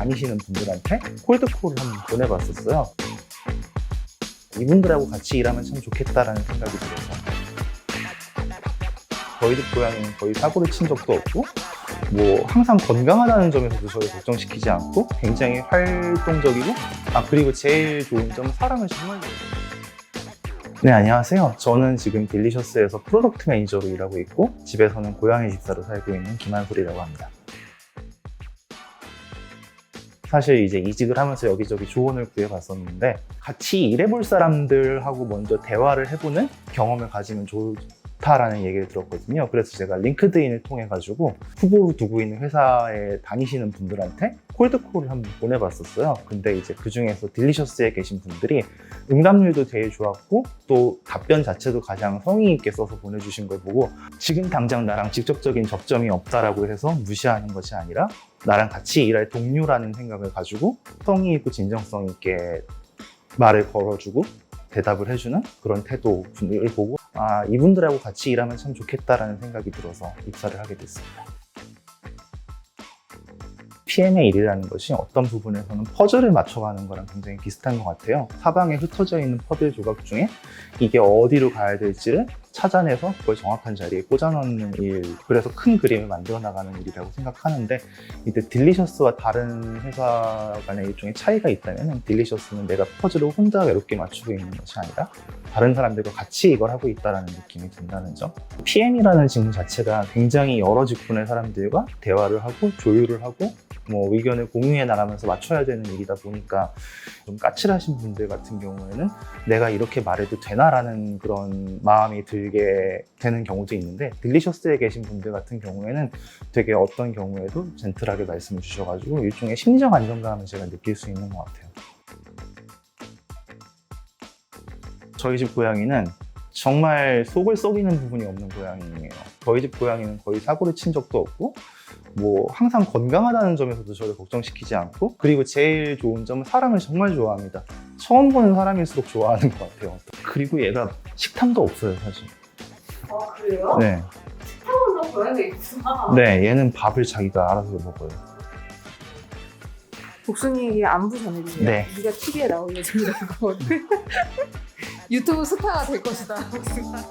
다니시는 분들한테 콜드콜을 한번 보내봤었어요. 이분들하고 같이 일하면 참 좋겠다라는 생각이 들어서 저희 집 고양이는 거의 사고를 친 적도 없고 뭐 항상 건강하다는 점에서도 저를 걱정시키지 않고 굉장히 활동적이고 아 그리고 제일 좋은 점은 사람을 정말 좋아해요. 네 안녕하세요 저는 지금 딜리셔스에서 프로덕트 매니저로 일하고 있고 집에서는 고양이 집사로 살고 있는 김한솔이라고 합니다 사실 이제 이직을 하면서 여기저기 조언을 구해봤었는데 같이 일해볼 사람들하고 먼저 대화를 해보는 경험을 가지면 좋 다라는 얘기를 들었거든요. 그래서 제가 링크드인을 통해 가지고 후보로 두고 있는 회사에 다니시는 분들한테 콜드콜을 한번 보내봤었어요. 근데 이제 그 중에서 딜리셔스에 계신 분들이 응답률도 되게 좋았고 또 답변 자체도 가장 성의 있게 써서 보내주신 걸 보고 지금 당장 나랑 직접적인 접점이 없다라고 해서 무시하는 것이 아니라 나랑 같이 일할 동료라는 생각을 가지고 성의 있고 진정성 있게 말을 걸어주고 대답을 해주는 그런 태도를 보고 아 이분들하고 같이 일하면 참 좋겠다라는 생각이 들어서 입사를 하게 됐습니다. PM의 일이라는 것이 어떤 부분에서는 퍼즐을 맞춰가는 거랑 굉장히 비슷한 것 같아요. 사방에 흩어져 있는 퍼즐 조각 중에 이게 어디로 가야 될지를 찾아내서 그걸 정확한 자리에 꽂아넣는 일, 그래서 큰 그림을 만들어 나가는 일이라고 생각하는데 이때 딜리셔스와 다른 회사 간의 일종의 차이가 있다면 딜리셔스는 내가 퍼즐을 혼자 외롭게 맞추고 있는 것이 아니라 다른 사람들과 같이 이걸 하고 있다는 느낌이 든다는 점. PM이라는 직무 자체가 굉장히 여러 직군의 사람들과 대화를 하고 조율을 하고 뭐 의견을 공유해 나가면서 맞춰야 되는 일이다 보니까 좀 까칠하신 분들 같은 경우에는 내가 이렇게 말해도 되나라는 그런 마음이 들게 되는 경우도 있는데 딜리셔스에 계신 분들 같은 경우에는 되게 어떤 경우에도 젠틀하게 말씀을 주셔가지고 일종의 심리적 안정감을 제가 느낄 수 있는 것 같아요. 저희 집 고양이는 정말 속을 썩이는 부분이 없는 고양이에요. 저희 집 고양이는 거의 사고를 친 적도 없고, 뭐 항상 건강하다는 점에서도 저를 걱정시키지 않고, 그리고 제일 좋은 점은 사람을 정말 좋아합니다. 처음 보는 사람일수록 좋아하는 것 같아요. 그리고 얘가 식탐도 없어요, 사실. 아 그래요? 네, 태어난 고양이 있구나. 네, 얘는 밥을 자기가 알아서 먹어요. 복순이에게 안부 전해주세요. 네. 네가 TV에 나올 예정이라고. 유튜브 스타가 될 것이다. 복순아.